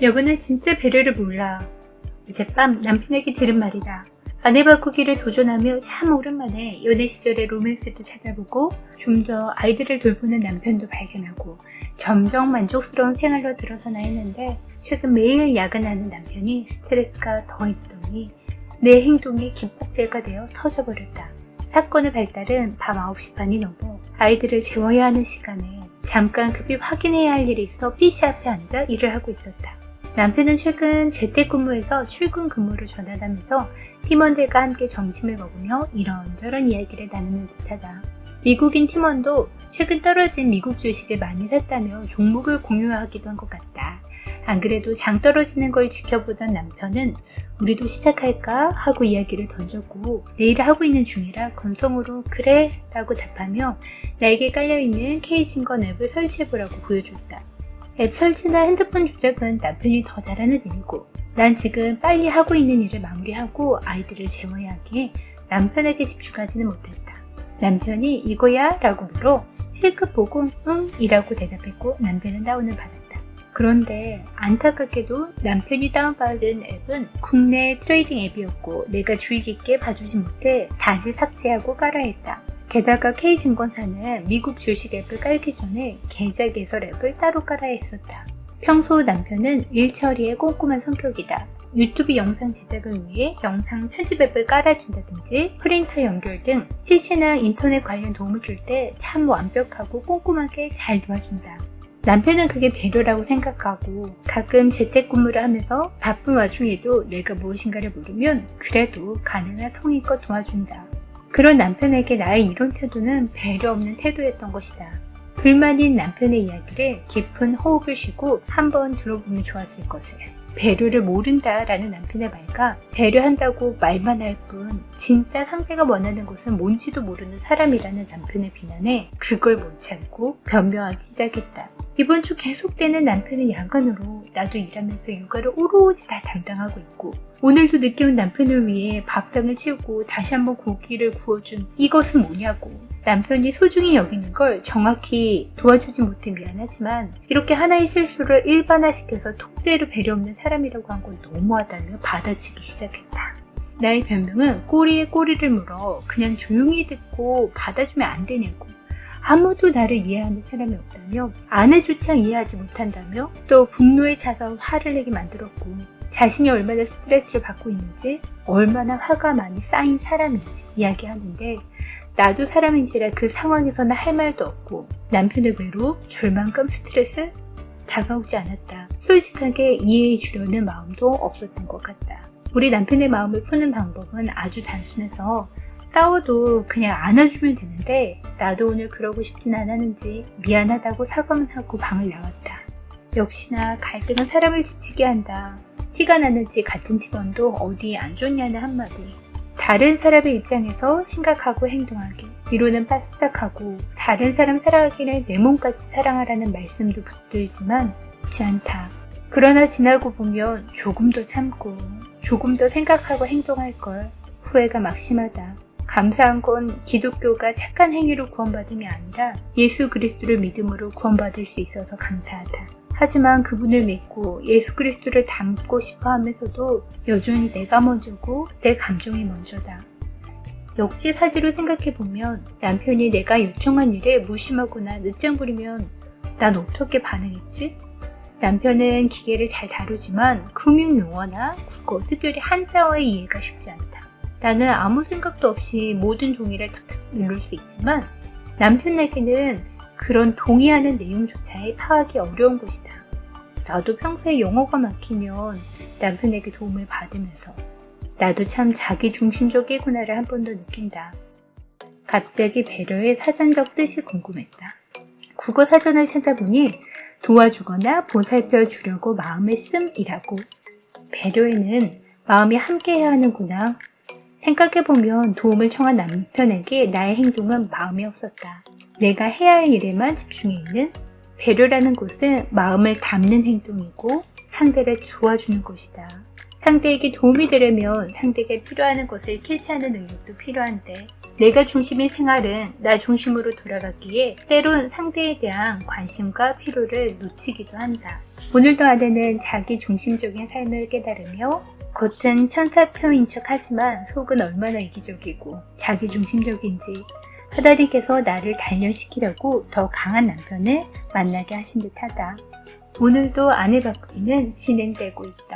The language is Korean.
여보는 진짜 배려를 몰라. 어젯밤 남편에게 들은 말이다. 아내 바꾸기를 도전하며 참 오랜만에 연애 시절의 로맨스도 찾아보고 좀 더 아이들을 돌보는 남편도 발견하고 점점 만족스러운 생활로 들어서나 했는데 최근 매일 야근하는 남편이 스트레스가 더해지더니 내 행동이 기폭제가 되어 터져버렸다. 사건의 발달은 밤 9시 반이 넘어 아이들을 재워야 하는 시간에 잠깐 급히 확인해야 할 일이 있어 PC 앞에 앉아 일을 하고 있었다. 남편은 최근 재택근무에서 출근 근무를 전환하면서 팀원들과 함께 점심을 먹으며 이런저런 이야기를 나누는 듯하다. 미국인 팀원도 최근 떨어진 미국 주식을 많이 샀다며 종목을 공유하기도 한 것 같다. 안 그래도 장 떨어지는 걸 지켜보던 남편은 우리도 시작할까 하고 이야기를 던졌고 내일 하고 있는 중이라 건성으로 그래 라고 답하며 나에게 깔려있는 K증권 앱을 설치해보라고 보여줬다. 앱 설치나 핸드폰 조작은 남편이 더 잘하는 일이고 난 지금 빨리 하고 있는 일을 마무리하고 아이들을 재워야 하기에 남편에게 집중하지는 못했다. 남편이 이거야? 라고 물어 힐끗 보고 응 이라고 대답했고 남편은 다운을 받았다. 그런데 안타깝게도 남편이 다운받은 앱은 국내 트레이딩 앱이었고 내가 주의 깊게 봐주지 못해 다시 삭제하고 깔아야 했다. 게다가 K증권사는 미국 주식 앱을 깔기 전에 계좌 개설 앱을 따로 깔아야 했었다. 평소 남편은 일 처리에 꼼꼼한 성격이다. 유튜브 영상 제작을 위해 영상 편집 앱을 깔아준다든지 프린터 연결 등 PC나 인터넷 관련 도움을 줄 때 참 완벽하고 꼼꼼하게 잘 도와준다. 남편은 그게 배려라고 생각하고 가끔 재택근무를 하면서 바쁜 와중에도 내가 무엇인가를 모르면 그래도 가능한 성의껏 도와준다. 그런 남편에게 나의 이런 태도는 배려 없는 태도였던 것이다. 불만인 남편의 이야기를 깊은 호흡을 쉬고 한번 들어보면 좋았을 것을. 배려를 모른다라는 남편의 말과 배려한다고 말만 할 뿐 진짜 상대가 원하는 것은 뭔지도 모르는 사람이라는 남편의 비난에 그걸 못 참고 변명하기 시작했다. 이번 주 계속되는 남편의 야간으로 나도 일하면서 육아를 오로지 다 담당하고 있고 오늘도 늦게 온 남편을 위해 밥상을 치우고 다시 한번 고기를 구워준 이것은 뭐냐고 남편이 소중히 여기는 걸 정확히 도와주지 못해 미안하지만 이렇게 하나의 실수를 일반화시켜서 통째로 배려 없는 사람이라고 한 건 너무하다며 받아치기 시작했다. 나의 변명은 꼬리에 꼬리를 물어 그냥 조용히 듣고 받아주면 안 되냐고 아무도 나를 이해하는 사람이 없다며 아내조차 이해하지 못한다며 또 분노에 차서 화를 내게 만들었고 자신이 얼마나 스트레스를 받고 있는지 얼마나 화가 많이 쌓인 사람인지 이야기하는데 나도 사람인지라 그 상황에서는 할 말도 없고 남편의 외로, 절망감, 스트레스 다가오지 않았다. 솔직하게 이해해 주려는 마음도 없었던 것 같다. 우리 남편의 마음을 푸는 방법은 아주 단순해서 싸워도 그냥 안아주면 되는데 나도 오늘 그러고 싶진 않았는지 미안하다고 사과만 하고 방을 나왔다. 역시나 갈등은 사람을 지치게 한다. 티가 나는지 같은 팀원도 어디 안 좋냐는 한마디. 다른 사람의 입장에서 생각하고 행동하기. 위로는 빠삭하고 다른 사람 사랑하기를 내 몸같이 사랑하라는 말씀도 붙들지만 쉽지 않다. 그러나 지나고 보면 조금 더 참고 조금 더 생각하고 행동할 걸 후회가 막심하다. 감사한 건 기독교가 착한 행위로 구원받음이 아니라 예수 그리스도를 믿음으로 구원받을 수 있어서 감사하다. 하지만 그분을 믿고 예수 그리스도를 닮고 싶어 하면서도 여전히 내가 먼저고 내 감정이 먼저다. 역지사지로 생각해보면 남편이 내가 요청한 일에 무심하거나 늦장 부리면 난 어떻게 반응했지? 남편은 기계를 잘 다루지만 금융 용어나 국어, 특별히 한자어의 이해가 쉽지 않다. 나는 아무 생각도 없이 모든 종이를 탁탁 누를 수 있지만 남편에게는 그런 동의하는 내용조차에 파악이 어려운 것이다. 나도 평소에 영어가 막히면 남편에게 도움을 받으면서 나도 참 자기 중심적이구나를 한 번 더 느낀다. 갑자기 배려의 사전적 뜻이 궁금했다. 국어 사전을 찾아보니 도와주거나 보살펴 주려고 마음을 씀이라고. 배려에는 마음이 함께해야 하는구나. 생각해보면 도움을 청한 남편에게 나의 행동은 마음이 없었다. 내가 해야 할 일에만 집중해 있는 배려라는 곳은 마음을 담는 행동이고 상대를 도와주는 곳이다. 상대에게 도움이 되려면 상대에게 필요하는 것을 캐치하는 능력도 필요한데 내가 중심인 생활은 나 중심으로 돌아갔기에 때론 상대에 대한 관심과 필요를 놓치기도 한다. 오늘도 아내는 자기 중심적인 삶을 깨달으며 겉은 천사표인 척 하지만 속은 얼마나 이기적이고 자기 중심적인지 하다리께서 나를 단련시키려고 더 강한 남편을 만나게 하신 듯하다. 오늘도 아내 바꾸기는 진행되고 있다.